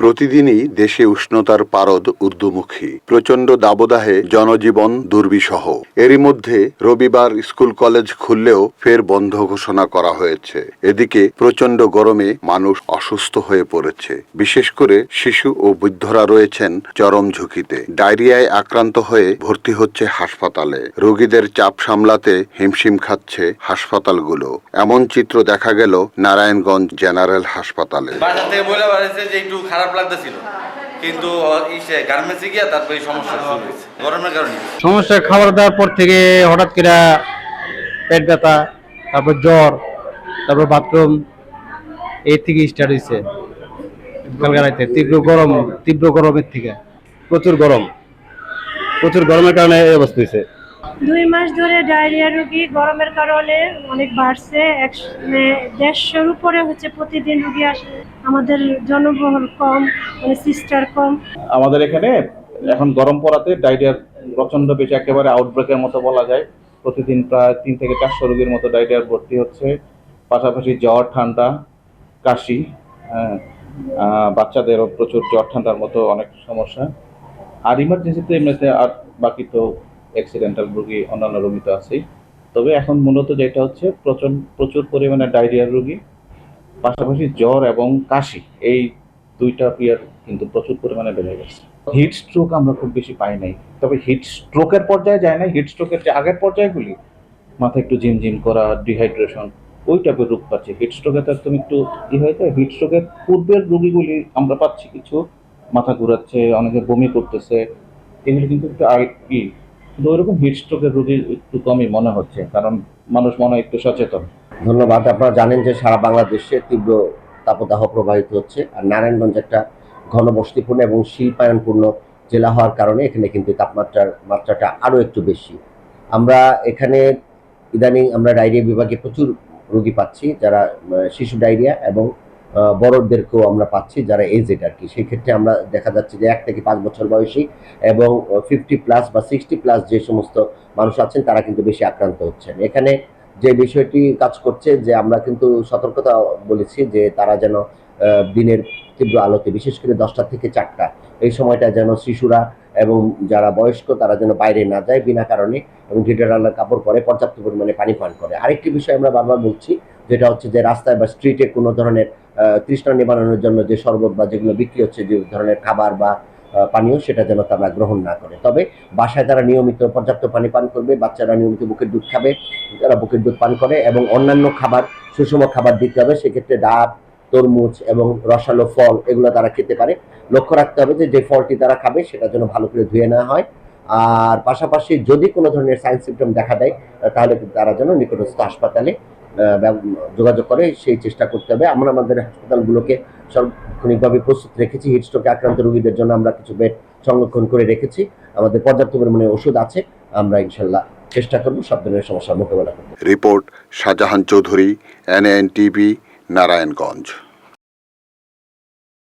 প্রতিদিনই দেশে উষ্ণতার পারদ ঊর্ধ্বমুখী। প্রচণ্ড দাবদাহে জনজীবন দুর্বিষহ। এরই মধ্যে রবিবার স্কুল কলেজ খুললেও ফের বন্ধ ঘোষণা করা হয়েছে। এদিকে প্রচণ্ড গরমে মানুষ অসুস্থ হয়ে পড়েছে। বিশেষ করে শিশু ও বৃদ্ধরা রয়েছেন চরম ঝুঁকিতে। ডায়রিয়ায় আক্রান্ত হয়ে ভর্তি হচ্ছে হাসপাতালে। রোগীদের চাপ সামলাতে হিমশিম খাচ্ছে হাসপাতালগুলো। এমন চিত্র দেখা গেল নারায়ণগঞ্জ জেনারেল হাসপাতালে। থেকে বলে যে একটু খারাপ লাগতেছিল। কিন্তু গার্মেন্টসে গিয়া তারপরে সমস্যা গরমের কারণে। সমস্যা খাবার দাওয়ার পর থেকে হঠাৎ করে পেট ব্যথা তারপর জ্বর তারপর বাথরুম এই থেকে স্টার্ট হয়েছে কালকে তীব্র গরম তীব্র গরমের থেকে। প্রচুর গরম। প্রচুর গরমের কারণে এই অবস্থা হয়েছে। দুই মাস ধরে ডায়রিয়া রোগী গরমের কারণে অনেক বাড়ছে। একশ- মানে দেড়শোর উপরে হচ্ছে প্রতিদিন রুগী আসে। আমাদের জনবহল কম মানে সিস্টার কম। আমাদের এখানে এখন গরম পড়াতে ডায়রিয়ার প্রচণ্ড বেশি একেবারে আউটব্রেকের মতো বলা যায়। প্রতিদিন প্রায় তিন থেকে চারশো রোগীর মতো ডায়রিয়ার ভর্তি হচ্ছে। পাশাপাশি জ্বর ঠান্ডা কাশি হ্যাঁ, বাচ্চাদেরও প্রচুর জ্বর ঠান্ডার মতো অনেক সমস্যা। আর ইমার্জেন্সিতে এমনিতে আর বাকি তো অ্যাক্সিডেন্টাল রোগী অন্যান্য রোগী তো আছেই। তবে এখন মূলত যেটা হচ্ছে প্রচুর প্রচুর পরিমাণে ডায়রিয়ার রোগী পাশাপাশি জ্বর এবং কাশি, এই দুইটা পিয়ার কিন্তু প্রচুর পরিমাণে বেড়ে গেছে। হিট স্ট্রোক আমরা খুব বেশি পাই নাই। তবে হিট স্ট্রোকের পর্যায়ে যায় না হিট স্ট্রোকের যে আগের পর্যায়গুলি মাথা একটু ঝিমঝিম করা ডিহাইড্রেশন ওই টাইপের রোগ পাচ্ছি। হিট স্ট্রোকে তো একদম একটু ই হয়ে যায় হিট স্ট্রোকের পূর্বের রোগীগুলি আমরা পাচ্ছি কিছু। মাথা ঘুরাচ্ছে, অনেকে বমি করতেছে। এগুলো কিন্তু একটু ই। কিন্তু ওইরকম হিট স্ট্রোকের রোগী একটু কমই মনে হচ্ছে। কারণ মানুষ মনে একটু সচেতন। ধন্যবাদ। আপনারা জানেন যে সারা বাংলাদেশে তীব্র তাপদাহ প্রবাহিত হচ্ছে আর নারায়ণগঞ্জ একটা ঘনবসতিপূর্ণ এবং শিল্পায়নপূর্ণ জেলা হওয়ার কারণে এখানে কিন্তু তাপমাত্রার মাত্রাটা আরও একটু বেশি। আমরা এখানে ইদানিং আমরা ডায়রিয়া বিভাগে প্রচুর রোগী পাচ্ছি, যারা শিশু ডায়রিয়া এবং বড়দেরকেও আমরা পাচ্ছি যারা এজেড আর কি। সেই ক্ষেত্রে আমরা দেখা যাচ্ছে যে এক থেকে পাঁচ বছর বয়সী এবং ফিফটি প্লাস বা সিক্সটি প্লাস যে সমস্ত মানুষ আছেন, তারা কিন্তু বেশি আক্রান্ত হচ্ছেন। এখানে যে বিষয়টি কাজ করছে, যে আমরা কিন্তু সতর্কতা বলেছি যে তারা যেন দিনের তীব্র আলোতে, বিশেষ করে দশটা থেকে চারটা, এই সময়টা যেন শিশুরা এবং যারা বয়স্ক, তারা যেন বাইরে না যায় বিনা কারণে এবং ঢিটের আলার কাপড় পরে পর্যাপ্ত পরিমাণে পানি পান করে। আরেকটি বিষয় আমরা বারবার বলছি, যেটা হচ্ছে যে রাস্তায় বা স্ট্রিটে কোনো ধরনের তৃষ্ণা নিবারণের জন্য যে শরবত বা যেগুলো বিক্রি হচ্ছে, যে ধরনের খাবার বা পানীয়, সেটা যেন তারা গ্রহণ না করে। তবে বাসায় তারা নিয়মিত পর্যাপ্ত পানি পান করবে, বাচ্চারা নিয়মিত বুকের দুধ খাবে তারা বুকের দুধ পান করে, এবং অন্যান্য খাবার, সুষম খাবার দিতে হবে, সেক্ষেত্রে ডাব, তরমুজ এবং রসালো ফল, এগুলো তারা খেতে পারে। লক্ষ্য রাখতে হবে যে যে ফলটি তারা খাবে, সেটা যেন ভালো করে ধুয়ে নেওয়া হয়। আর পাশাপাশি যদি কোনো ধরনের সাইন সিমটম দেখা দেয় তাহলে তারা যেন নিকটস্থ হাসপাতালে যোগাযোগ করে, সেই চেষ্টা করতে হবে। আমরা আমাদের হাসপাতালগুলোকে সার্বক্ষণিকভাবে প্রস্তুত রেখেছি হিটস্ট্রোকে আক্রান্ত রোগীদের জন্য আমরা কিছু বেড সংরক্ষণ করে রেখেছি। আমাদের পর্যাপ্ত পরিমাণে ওষুধ আছে, আমরা ইনশাল্লাহ চেষ্টা করব সব ধরনের সমস্যার মোকাবেলা করব report Shahjahan Chowdhury NN TV Narayanganj.